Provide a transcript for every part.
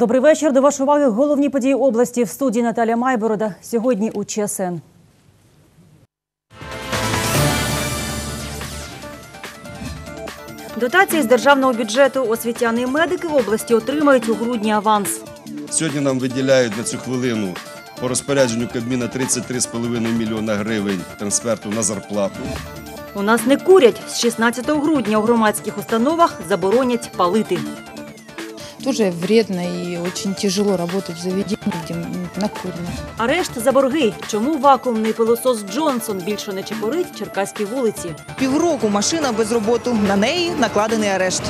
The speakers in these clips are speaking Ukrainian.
Добрий вечір. До вашої уваги головні події області в студії Наталя Майборода. Сьогодні у ЧСН. Дотації з державного бюджету освітяни і медики в області отримають у грудні аванс. Сьогодні нам виділяють на цю хвилину по розпорядженню Кабміна 33,5 мільйона гривень трансферту на зарплату. У нас не курять. З 16 грудня у громадських установах заборонять палити. Тоже вредно і очень тяжело працювати в заведенні, де накурено. Арешт за борги. Чому вакуумний пилосос Джонсон більше не чепорить Черкаській вулиці? Півроку машина без роботи. На неї накладений арешт.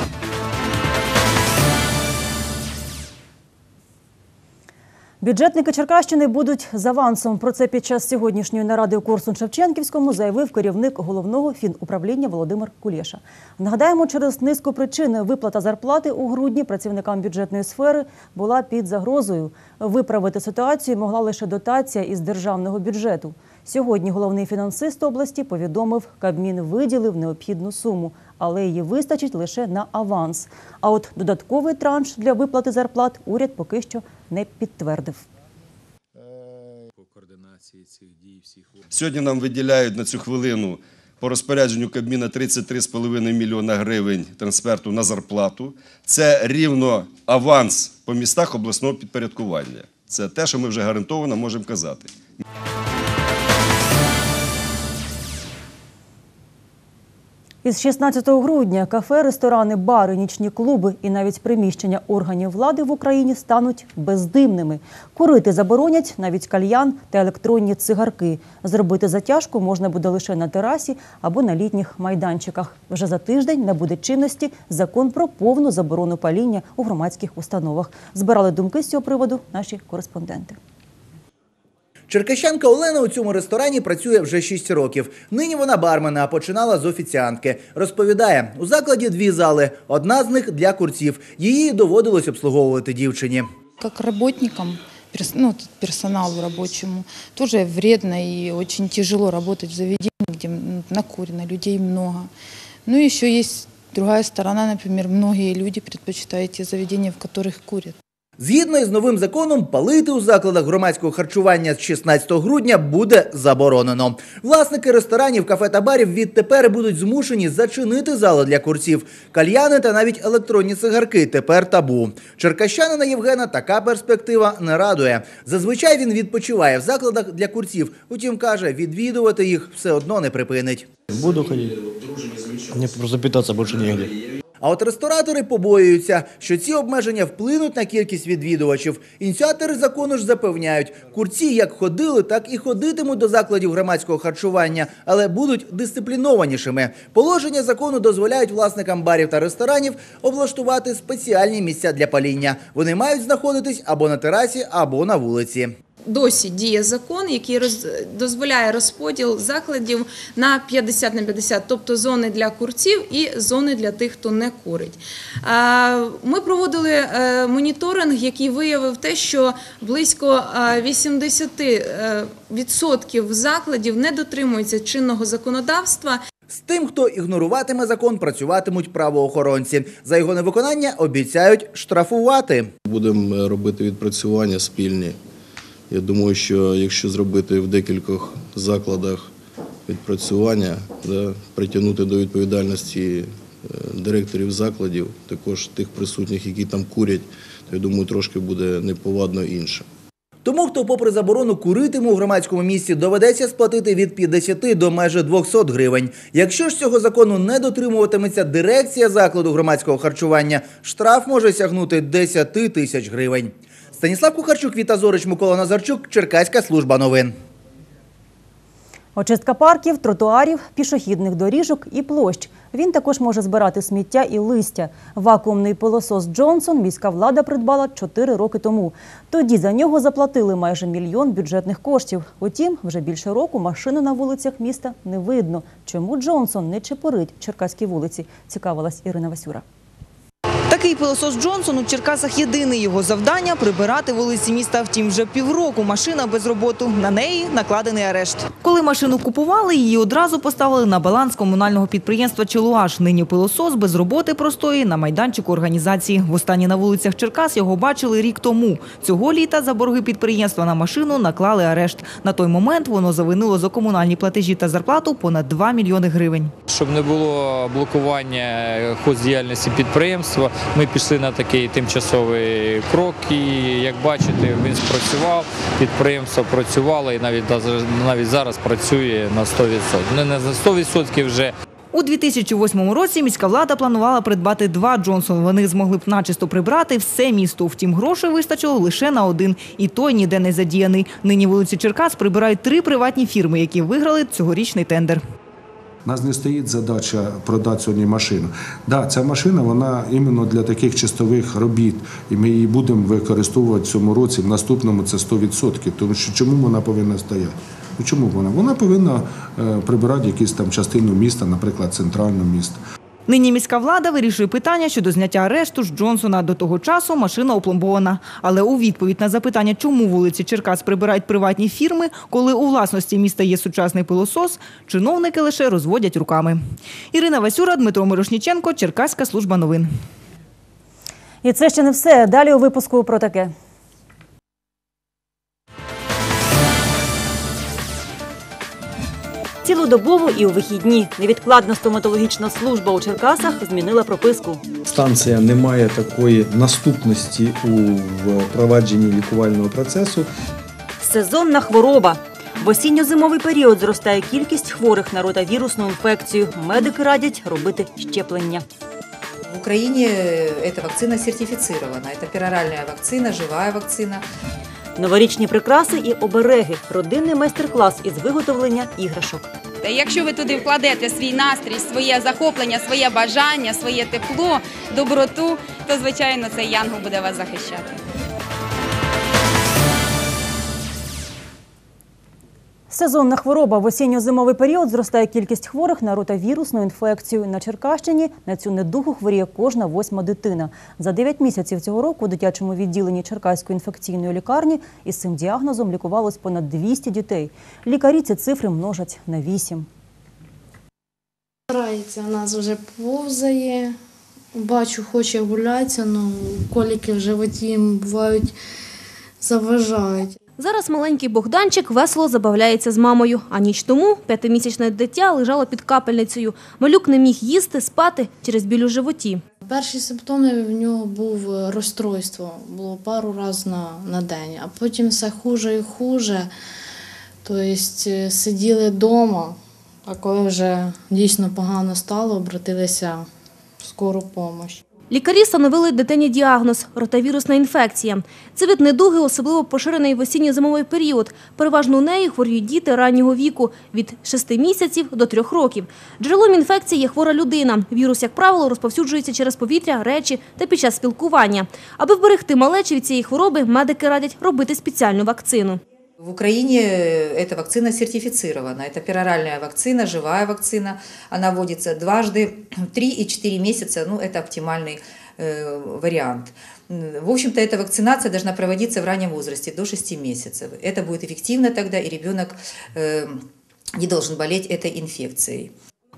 Бюджетники Черкащини будуть з авансом. Про це під час сьогоднішньої наради у Корсун-Шевченківському заявив керівник головного фінуправління Володимир Кулєша. Нагадаємо, через низку причин виплата зарплати у грудні працівникам бюджетної сфери була під загрозою. Виправити ситуацію могла лише дотація із державного бюджету. Сьогодні головний фінансист області повідомив, Кабмін виділив необхідну суму, але її вистачить лише на аванс. А от додатковий транш для виплати зарплат уряд поки що не підтвердив. Сьогодні нам виділяють на цю хвилину по розпорядженню Кабміна 33,5 мільйона гривень трансферту на зарплату. Це рівно аванс по містах обласного підпорядкування. Це те, що ми вже гарантовано можемо казати. Із 16 грудня кафе, ресторани, бари, нічні клуби і навіть приміщення органів влади в Україні стануть бездимними. Курити заборонять навіть кальян та електронні цигарки. Зробити затяжку можна буде лише на терасі або на літніх майданчиках. Вже за тиждень набуде чинності закон про повну заборону паління у громадських установах. Збирали думки з цього приводу наші кореспонденти. Черкащанка Олена у цьому ресторані працює вже 6 років. Нині вона бармена, а починала з офіціантки. Розповідає, у закладі дві зали. Одна з них для курців. Її доводилось обслуговувати дівчині. Работникам, перс- ну, персоналу рабочему, тоже вредно и очень тяжело работать в заведении, где м, накурено, людей много. Ну и еще есть другая сторона, например, многие люди предпочитают те заведения, в которых курят. Згідно із новим законом, палити у закладах громадського харчування з 16 грудня буде заборонено. Власники ресторанів, кафе та барів відтепер будуть змушені зачинити зали для курців. Кальяни та навіть електронні цигарки тепер табу. Черкащанина Євгена така перспектива не радує. Зазвичай він відпочиває в закладах для курців. Утім, каже, відвідувати їх все одно не припинить. Буду ходить. Мне просто питаться больше негде. А от ресторатори побоюються, що ці обмеження вплинуть на кількість відвідувачів. Ініціатори закону ж запевняють, курці як ходили, так і ходитимуть до закладів громадського харчування, але будуть дисциплінованішими. Положення закону дозволяють власникам барів та ресторанів облаштувати спеціальні місця для паління. Вони мають знаходитись або на терасі, або на вулиці. Досі діє закон, який роз, дозволяє розподіл закладів на 50 на 50, тобто зони для курців і зони для тих, хто не курить. Е, Ми проводили е, моніторинг, який виявив те, що близько е, 80 е, відсотків закладів не дотримуються чинного законодавства. З тим, хто ігноруватиме закон, працюватимуть правоохоронці. За його невиконання обіцяють штрафувати. Будемо е, робити відпрацювання спільні. Я думаю, що якщо зробити в декількох закладах відпрацювання, да, притягнути до відповідальності е, директорів закладів, також тих присутніх, які там курять, то я думаю, трошки буде неповадно інше. Тому, хто, попри заборону куритиме у громадському місці, доведеться сплатити від 50 до майже 200 гривень. Якщо ж цього закону не дотримуватиметься дирекція закладу громадського харчування, штраф може сягнути 10 тисяч гривень. Станіслав Кухарчук, Віта Зорич, Микола Назарчук, Черкаська служба новин. Очистка парків, тротуарів, пішохідних доріжок і площ. Він також може збирати сміття і листя. Вакуумний пилосос Джонсон міська влада придбала 4 роки тому. Тоді за нього заплатили майже мільйон бюджетних коштів. Утім, вже більше року машини на вулицях міста не видно. Чому Джонсон не чепорить черкаські вулиці? Цікавилась Ірина Васюра. Так Такий пилосос Джонсон у Черкасах єдиний його завдання прибирати вулиці міста. Втім, вже півроку машина без роботи. На неї накладений арешт. Коли машину купували, її одразу поставили на баланс комунального підприємства Челуаш. Нині пилосос без роботи простої на майданчику організації. Востаннє на вулицях Черкас його бачили рік тому. Цього літа за борги підприємства на машину наклали арешт. На той момент воно завинило за комунальні платежі та зарплату понад 2 мільйони гривень. Щоб не було блокування хоздіяльності підприємства, ми пішли на такий тимчасовий крок. І як бачите, він спрацював, підприємство працювало і навіть навіть зараз працює на 100%. Не на 100% вже. У 2008 році міська влада планувала придбати два Джонсон. Вони змогли б начисто прибрати все місто. Втім, грошей вистачило лише на один. І той ніде не задіяний. Нині вулиці Черкас прибирають три приватні фірми, які виграли цьогорічний тендер. У нас не стоїть задача продати сьогодні машину. Да, ця машина вона іменно для таких чистових робіт, і ми її будемо використовувати в цьому році. В наступному це 100%. Тому що чому вона повинна стояти? Ну чому вона? Вона повинна е, прибирати якусь там частину міста, наприклад, центральне місто. Нині міська влада вирішує питання щодо зняття арешту з Джонсона. До того часу машина опломбована. Але у відповідь на запитання, чому вулиці Черкас прибирають приватні фірми, коли у власності міста є сучасний пилосос, чиновники лише розводять руками. Ірина Васюра, Дмитро Мирошніченко, Черкаська служба новин. І це ще не все. Далі у випуску про таке. Цілодобово і у вихідні невідкладна стоматологічна служба у Черкасах змінила прописку. Станція не має такої наступності у впровадженні лікувального процесу. Сезонна хвороба. В осінньо-зимовий період зростає кількість хворих на ротавірусну інфекцію. Медики радять робити щеплення. В Украине эта вакцина сертифицирована. Это пероральная вакцина, живая вакцина. Новорічні прикраси і обереги. Родинний майстер-клас із виготовлення іграшок. Та якщо ви туди вкладете свій настрій, своє захоплення, своє бажання, своє тепло, доброту, то звичайно цей янгол буде вас захищати. Сезонна хвороба в осінньо-зимовий період зростає кількість хворих на ротавірусну інфекцію. На Черкащині на цю недугу хворіє кожна восьма дитина. За 9 місяців цього року у дитячому відділенні Черкаської інфекційної лікарні із цим діагнозом лікувалось понад 200 дітей. Лікарі ці цифри множать на 8. Старається, у нас вже повзає. Бачу, хоче гулятися, але коліки в животі бувають заважають. Зараз маленький Богданчик весело забавляється з мамою. А ніч тому п'ятимісячне дитя лежало під капельницею. Малюк не міг їсти, спати через біль у животі. Перші симптоми в нього був розстройство, було пару разів на, на день, а потім все хуже і хуже. Тобто сиділи вдома, а коли вже дійсно погано стало, обратилися в скору допомогу. Лікарі встановили дитині діагноз – ротавірусна інфекція. Це вид недуги особливо поширений в осінньо-зимовий період. Переважно у неї хворіють діти раннього віку – від 6 місяців до 3 років. Джерелом інфекції є хвора людина. Вірус, як правило, розповсюджується через повітря, речі та під час спілкування. Аби вберегти малечі від цієї хвороби, медики радять робити спеціальну вакцину. В Украине эта вакцина сертифицирована. Это пероральная вакцина, живая вакцина. Она вводится дважды, 3 и 4 месяца. Ну, это оптимальный э, вариант. В общем-то, эта вакцинация должна проводиться в раннем возрасте, до 6 месяцев. Это будет эффективно тогда, и ребенок э, не должен болеть этой инфекцией.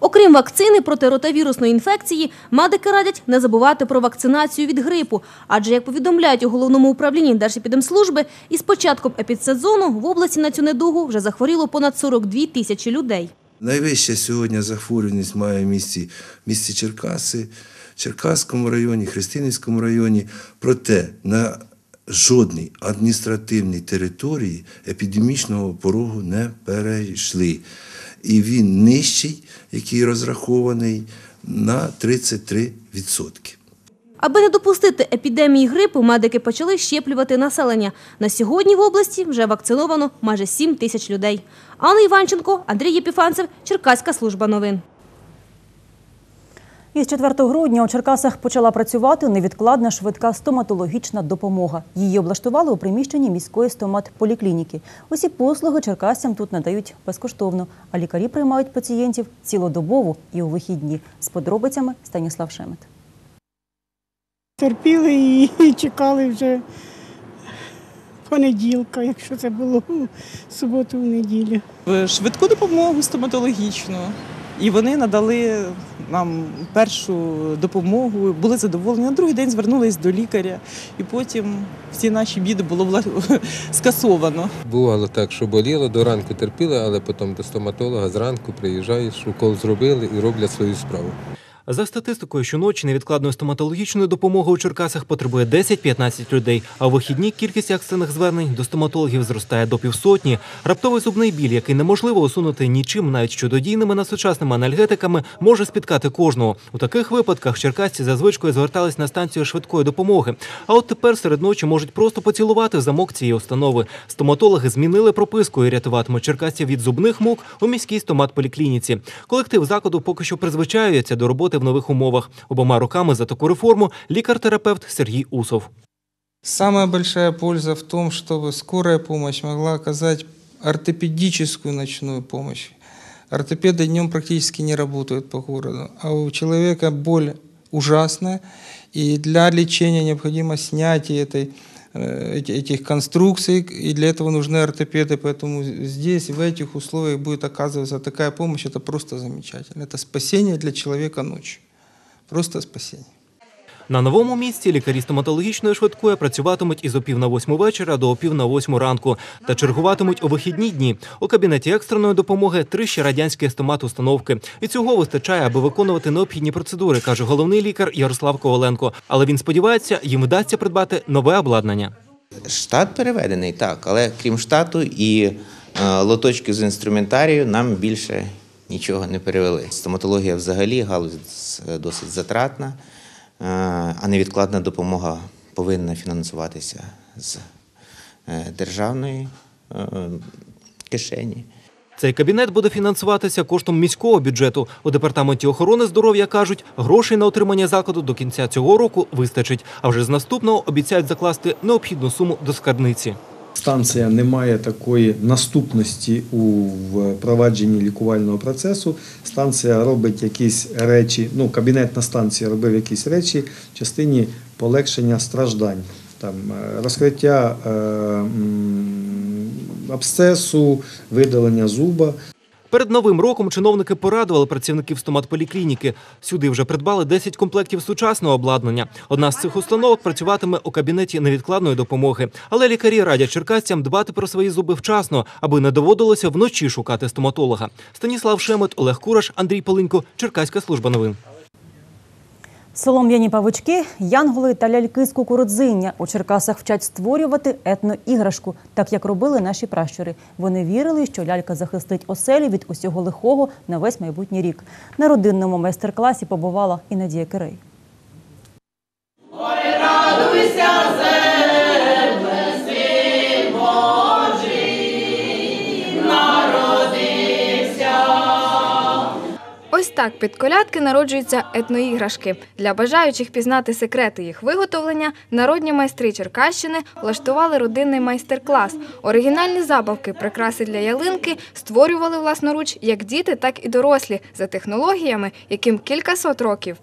Окрім вакцини проти ротавірусної інфекції, медики радять не забувати про вакцинацію від грипу. Адже, як повідомляють у головному управлінні Держепідемслужби, із початком епідсезону в області на цю недугу вже захворіло понад 42 тисячі людей. Найвища сьогодні захворюваність має в місті, місті Черкаси, Черкаському районі, Христинівському районі. Проте на жодній адміністративній території епідемічного порогу не перейшли. І він нижчий, який розрахований на 33%. Аби не допустити епідемії грипу, медики почали щеплювати населення. На сьогодні в області вже вакциновано майже 7 тисяч людей. Анна Іванченко, Андрій Єпіфанцев, Черкаська служба новин. Із 4 грудня у Черкасах почала працювати невідкладна швидка стоматологічна допомога. Її облаштували у приміщенні міської стоматполіклініки. Усі послуги черкасцям тут надають безкоштовно, а лікарі приймають пацієнтів цілодобово і у вихідні. З подробицями Станіслав Шемет. терпіли і, чекали вже понеділка, якщо це було суботу, в неділю. швидку допомогу стоматологічну. І вони надали нам першу допомогу, були задоволені. На другий день звернулись до лікаря, і потім всі наші біди було вла- скасовано. Бувало так, що боліло, до ранку терпіли, але потім до стоматолога зранку приїжджаєш, укол зробили і роблять свою справу. За статистикою, щоночі невідкладної стоматологічної допомоги у Черкасах потребує 10-15 людей. А у вихідні кількість екстрених звернень до стоматологів зростає до півсотні. Раптовий зубний біль, який неможливо усунути нічим, навіть чудодійними на сучасними анальгетиками, може спіткати кожного. У таких випадках черкасці за звичкою звертались на станцію швидкої допомоги. А от тепер серед ночі можуть просто поцілувати в замок цієї установи. Стоматологи змінили прописку і рятуватимуть черкасців від зубних мук у міській стоматполіклініці. Колектив закладу поки що призвичаюється до роботи в нових умовах. Обома руками за таку реформу лікар-терапевт Сергій Усов. Самая большая польза в том, чтобы скорая помощь могла оказать ортопедическую ночную помощь. Ортопеды днем практически не работают по городу, а у человека боль ужасная, и для лечения необходимо снятие этой, э, эти- этих конструкций, и для этого нужны ортопеды, поэтому здесь, в этих условиях будет оказываться такая помощь, это просто замечательно. Это спасение для человека ночью. Просто спасение. На новому місці лікарі стоматологічної швидкої працюватимуть із опів на восьму вечора до опів на восьму ранку та чергуватимуть у вихідні дні. У кабінеті екстреної допомоги три ще радянські стомат-установки. І цього вистачає, аби виконувати необхідні процедури, каже головний лікар Ярослав Коваленко. Але він сподівається, їм вдасться придбати нове обладнання. Штат переведений, так, але крім штату і е, лоточків з інструментарію нам більше нічого не перевели. Стоматологія взагалі галузь досить затратна, е, а невідкладна допомога повинна фінансуватися з е, державної е, кишені. Цей кабінет буде фінансуватися коштом міського бюджету. У департаменті охорони здоров'я кажуть, грошей на утримання закладу до кінця цього року вистачить. А вже з наступного обіцяють закласти необхідну суму до скарбниці. Станція не має такої наступності у впровадженні лікувального процесу. Станція робить якісь речі, ну, кабінет на станції робив якісь речі в частині полегшення страждань. Там е, розкриття е, абсцесу, видалення зуба. Перед новим роком чиновники порадували працівників стоматполіклініки. Сюди вже придбали 10 комплектів сучасного обладнання. Одна з цих установок працюватиме у кабінеті невідкладної допомоги. Але лікарі радять черкасцям дбати про свої зуби вчасно, аби не доводилося вночі шукати стоматолога. Станіслав Шемет, Олег Кураш, Андрій Полинько, Черкаська служба новин. Солом'яні павички, янголи та ляльки з кукурудзиння у Черкасах вчать створювати етноіграшку, так як робили наші пращури. Вони вірили, що лялька захистить оселі від усього лихого на весь майбутній рік. На родинному майстер-класі побувала і Надія Кирей. Радуйся, так під колядки народжуються етноіграшки. Для бажаючих пізнати секрети їх виготовлення народні майстри Черкащини влаштували родинний майстер-клас. Оригінальні забавки, прикраси для ялинки створювали власноруч як діти, так і дорослі за технологіями, яким кількасот років.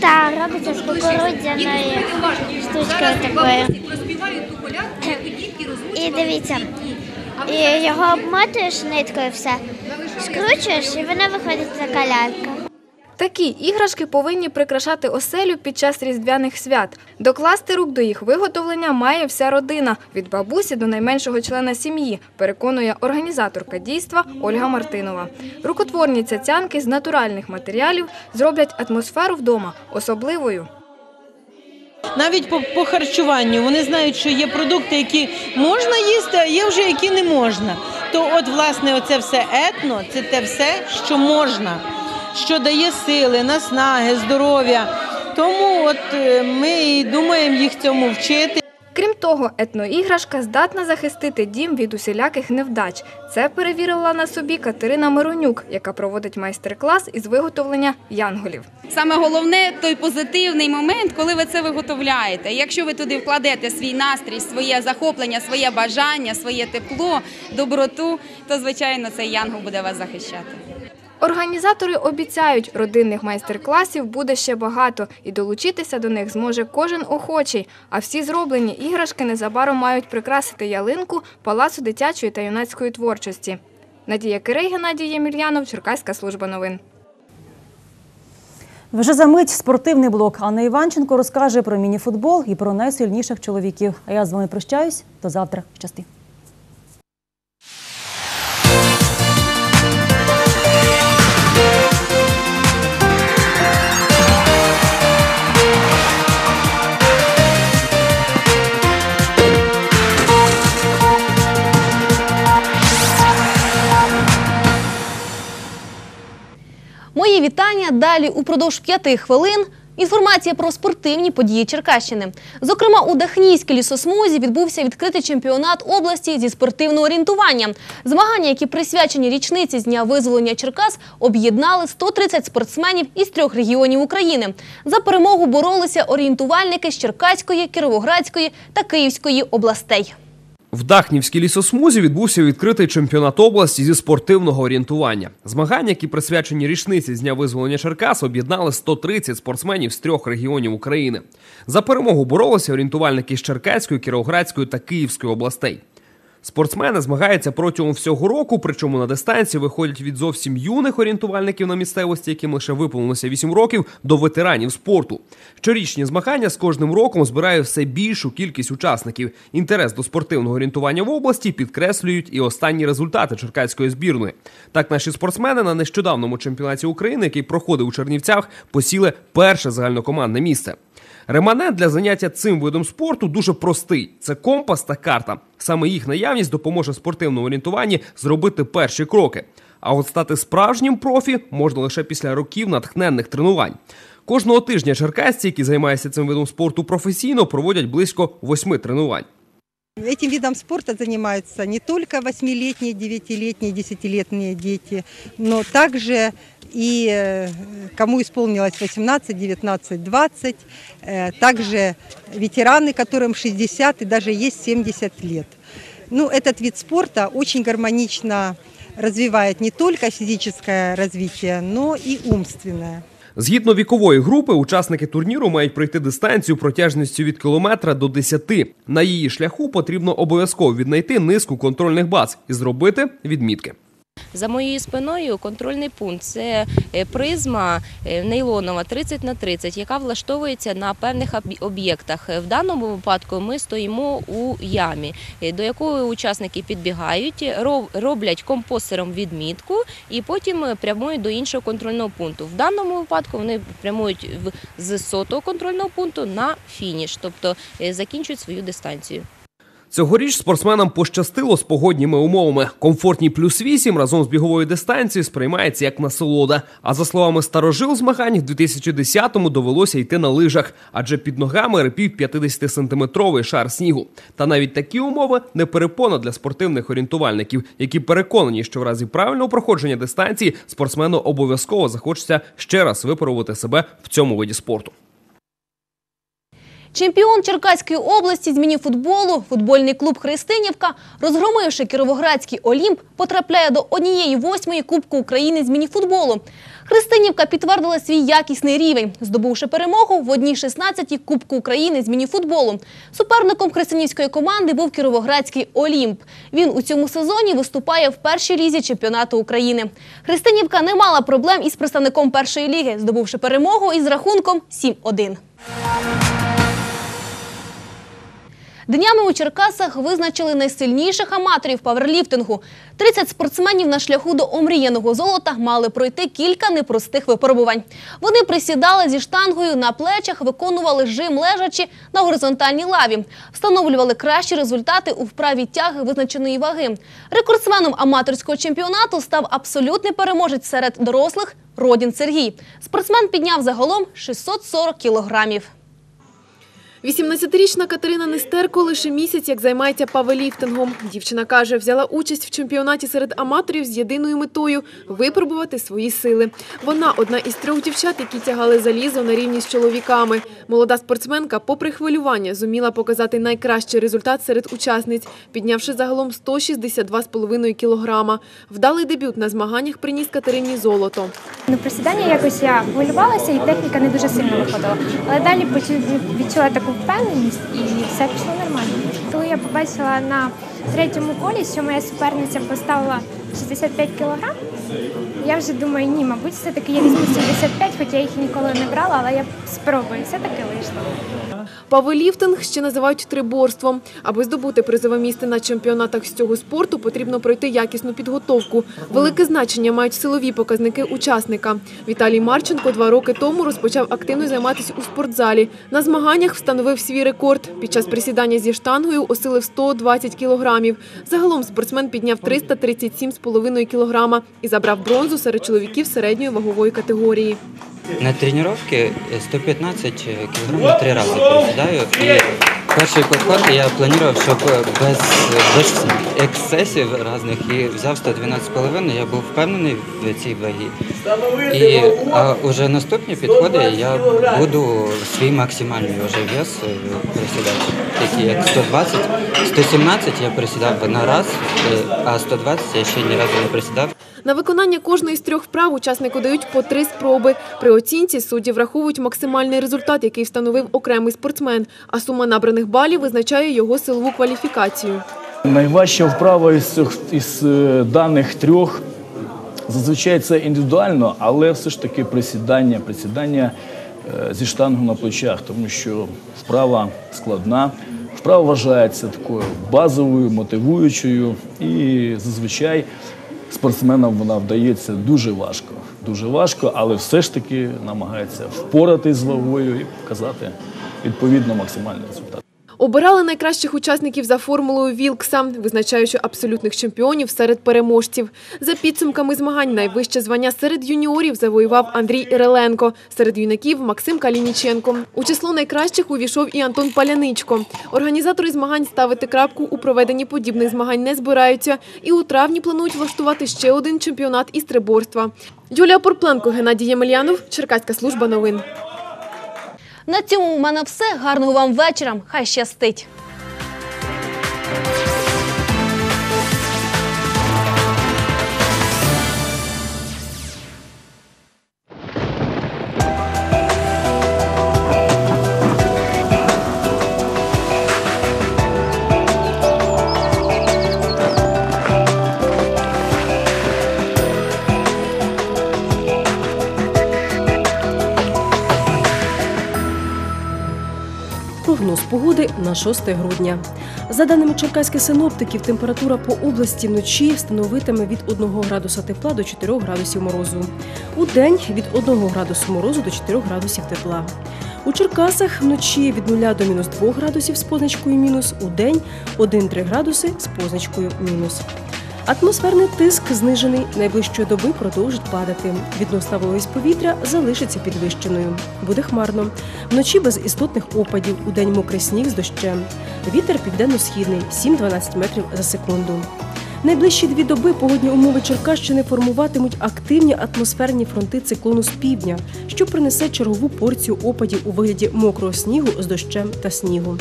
Та робиться з кукурудзяною штучкою такою. І дивіться, його обмотуєш ниткою все, скручуєш і вона виходить така лялька. Такі іграшки повинні прикрашати оселю під час різдвяних свят. Докласти рук до їх виготовлення має вся родина від бабусі до найменшого члена сім'ї, переконує організаторка дійства Ольга Мартинова. Рукотворні цяцянки з натуральних матеріалів зроблять атмосферу вдома особливою. Навіть по, по харчуванню вони знають, що є продукти, які можна їсти, а є вже які не можна. То, от, власне, оце все етно, це те все, що можна, що дає сили, наснаги, здоров'я. Тому от е, ми і думаємо їх цьому вчити. Крім того, етноіграшка здатна захистити дім від усіляких невдач. Це перевірила на собі Катерина Миронюк, яка проводить майстер-клас із виготовлення янголів. Саме головне той позитивний момент, коли ви це виготовляєте. Якщо ви туди вкладете свій настрій, своє захоплення, своє бажання, своє тепло, доброту, то звичайно цей янгол буде вас захищати. Організатори обіцяють, родинних майстер-класів буде ще багато, і долучитися до них зможе кожен охочий. А всі зроблені іграшки незабаром мають прикрасити ялинку Палацу дитячої та юнацької творчості. Надія Кирей, Геннадій Ємельянов, Черкаська служба новин. Вже за мить спортивний блок. Анна Іванченко розкаже про мініфутбол і про найсильніших чоловіків. А я з вами прощаюсь. До завтра. Щасти. Мої вітання далі упродовж п'яти хвилин. Інформація про спортивні події Черкащини. Зокрема, у Дахнійській лісосмузі відбувся відкритий чемпіонат області зі спортивного орієнтування. Змагання, які присвячені річниці з дня визволення Черкас, об'єднали 130 спортсменів із трьох регіонів України. За перемогу боролися орієнтувальники з Черкаської, Кіровоградської та Київської областей. В Дахнівській лісосмузі відбувся відкритий чемпіонат області зі спортивного орієнтування. Змагання, які присвячені річниці з дня визволення Черкас, об'єднали 130 спортсменів з трьох регіонів України. За перемогу боролися орієнтувальники з Черкаської, Кіровоградської та Київської областей. Спортсмени змагаються протягом всього року, причому на дистанції виходять від зовсім юних орієнтувальників на місцевості, яким лише виповнилося 8 років, до ветеранів спорту. Щорічні змагання з кожним роком збирають все більшу кількість учасників. Інтерес до спортивного орієнтування в області підкреслюють і останні результати черкаської збірної. Так, наші спортсмени на нещодавному чемпіонаті України, який проходив у Чернівцях, посіли перше загальнокомандне місце. Реманент для заняття цим видом спорту дуже простий: це компас та карта. Саме їх наявність допоможе спортивному орієнтуванні зробити перші кроки. А от стати справжнім профі можна лише після років натхненних тренувань. Кожного тижня черкасці, які займаються цим видом спорту професійно, проводять близько восьми тренувань. Этим видом спорта занимаются не только 8-летние, 9-летние, 10-летние дети, но также и э, кому исполнилось 18, 19, 20, э, также ветераны, которым 60 и даже есть 70 лет. Ну, этот вид спорта очень гармонично развивает не только физическое развитие, но и умственное. Згідно вікової групи, учасники турніру мають пройти дистанцію протяжністю від кілометра до 10. На її шляху потрібно обов'язково віднайти низку контрольних баз і зробити відмітки. За моєю спиною контрольний пункт це е, призма е, нейлонова 30 на 30, яка влаштовується на певних об'єктах. Е, В даному випадку ми стоїмо у ямі, до якої учасники підбігають, роблять компостером відмітку і потім прямують до іншого контрольного пункту. В даному випадку вони прямують з сотого контрольного пункту на фініш, тобто закінчують свою дистанцію. Цьогоріч спортсменам пощастило з погодніми умовами. Комфортні плюс 8 разом з біговою дистанцією сприймається як насолода. А за словами старожил змагань, в 2010-му довелося йти на лижах, адже під ногами рипів 50-сантиметровий шар снігу. Та навіть такі умови не перепона для спортивних орієнтувальників, які переконані, що в разі правильного проходження дистанції спортсмену обов'язково захочеться ще раз випробувати себе в цьому виді спорту. Чемпіон Черкаської області з мініфутболу, футбольний клуб Христинівка, розгромивши Кіровоградський Олімп, потрапляє до однієї восьмої Кубку України з мініфутболу. Христинівка підтвердила свій якісний рівень, здобувши перемогу в одній 16 Кубку України з мініфутболу. Суперником христинівської команди був Кіровоградський Олімп. Він у цьому сезоні виступає в першій лізі чемпіонату України. Христинівка не мала проблем із представником першої ліги, здобувши перемогу із рахунком 7-1. Днями у Черкасах визначили найсильніших аматорів паверліфтингу. 30 спортсменів на шляху до омріяного золота мали пройти кілька непростих випробувань. Вони присідали зі штангою на плечах, виконували жим лежачи на горизонтальній лаві, встановлювали кращі результати у вправі тяги визначеної ваги. Рекордсменом аматорського чемпіонату став абсолютний переможець серед дорослих Родін Сергій. Спортсмен підняв загалом 640 кілограмів. 18-річна Катерина Нестерко лише місяць як займається павеліфтингом. Дівчина каже, взяла участь в чемпіонаті серед аматорів з єдиною метою випробувати свої сили. Вона одна із трьох дівчат, які тягали залізо на рівні з чоловіками. Молода спортсменка, попри хвилювання, зуміла показати найкращий результат серед учасниць, піднявши загалом 162,5 кілограма. Вдалий дебют на змаганнях приніс Катерині золото. На присідання якось я хвилювалася і техніка не дуже сильно виходила. Але далі відчула таку впевненість і все пішло нормально. Коли я побачила на третьому колі, що моя суперниця поставила 65 кілограм, я вже думаю, ні, мабуть, все-таки я візьму 75, хоча я їх ніколи не брала, але я спробую. Все-таки вийшло. Павеліфтинг ще називають триборством. Аби здобути призове місце на чемпіонатах з цього спорту, потрібно пройти якісну підготовку. Велике значення мають силові показники учасника. Віталій Марченко два роки тому розпочав активно займатися у спортзалі. На змаганнях встановив свій рекорд. Під час присідання зі штангою осилив 120 кілограмів. Загалом спортсмен підняв 337,5 кілограма і забрав бронзу серед чоловіків середньої вагової категорії. На тренування 115 кг три рази приседаю. І перший підход я планував, щоб без, без ексцесів різних і взяв 112,5, я був впевнений в цій вагі. І а вже наступні підходи я буду свій максимальний вже вес е, присідати. Такі як 120, 117 я присідав на раз, е, а 120 я ще ні разу не присідав. На виконання кожної з трьох вправ учаснику дають по три спроби. При оцінці судді враховують максимальний результат, який встановив окремий спортсмен, а сума набраних балів визначає його силову кваліфікацію. Найважча вправа із, із е, даних трьох. Зазвичай це індивідуально, але все ж таки присідання, присідання е, зі штангу на плечах, тому що вправа складна. Вправа вважається такою базовою, мотивуючою, і зазвичай спортсменам вона вдається дуже важко. Дуже важко, але все ж таки намагається впоратись з вагою і показати відповідно максимальний результат. Обирали найкращих учасників за формулою Вілкса, визначаючи абсолютних чемпіонів серед переможців. За підсумками змагань найвище звання серед юніорів завоював Андрій Іреленко, серед юнаків Максим Калініченко. У число найкращих увійшов і Антон Паляничко. Організатори змагань ставити крапку у проведенні подібних змагань не збираються і у травні планують влаштувати ще один чемпіонат із триборства. Юлія Порпленко, Геннадій Ємельянов, Черкаська служба новин. На цьому у мене все. Гарного вам вечора. Хай щастить. 6 грудня. За даними черкаських синоптиків, температура по області вночі становитиме від 1 градуса тепла до 4 градусів морозу. У день від 1 градусу морозу до 4 градусів тепла. У Черкасах вночі від 0 до мінус 2 градусів з позначкою мінус, у день 1-3 градуси з позначкою мінус. Атмосферний тиск знижений найближчої доби продовжить падати. Відносна вологість повітря залишиться підвищеною. Буде хмарно. Вночі без істотних опадів, у день мокрий сніг з дощем. Вітер південно-східний 7-12 метрів за секунду. Найближчі дві доби погодні умови Черкащини формуватимуть активні атмосферні фронти циклону з півдня, що принесе чергову порцію опадів у вигляді мокрого снігу з дощем та снігу.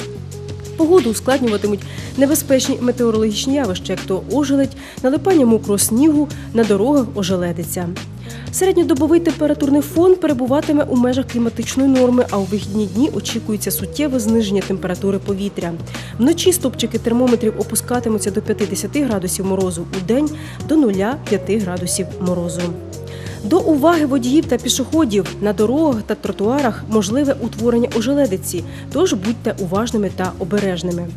Погоду ускладнюватимуть небезпечні метеорологічні явища, як то ожеледь, налипання мокрого снігу, на дорогах ожеледиться. Середньодобовий температурний фон перебуватиме у межах кліматичної норми, а у вихідні дні очікується суттєве зниження температури повітря. Вночі стопчики термометрів опускатимуться до 50 градусів морозу, у день до 0,5 градусів морозу. До уваги водіїв та пішоходів на дорогах та тротуарах можливе утворення ожеледиці, тож будьте уважними та обережними.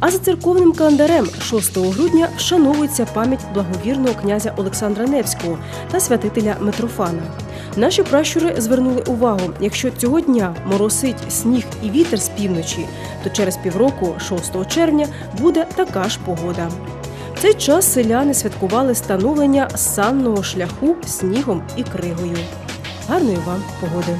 А за церковним календарем 6 грудня вшановується пам'ять благовірного князя Олександра Невського та святителя Митрофана. Наші пращури звернули увагу, якщо цього дня моросить сніг і вітер з півночі, то через півроку, 6 червня, буде така ж погода. Цей час селяни святкували становлення санного шляху снігом і кригою. Гарної вам погоди!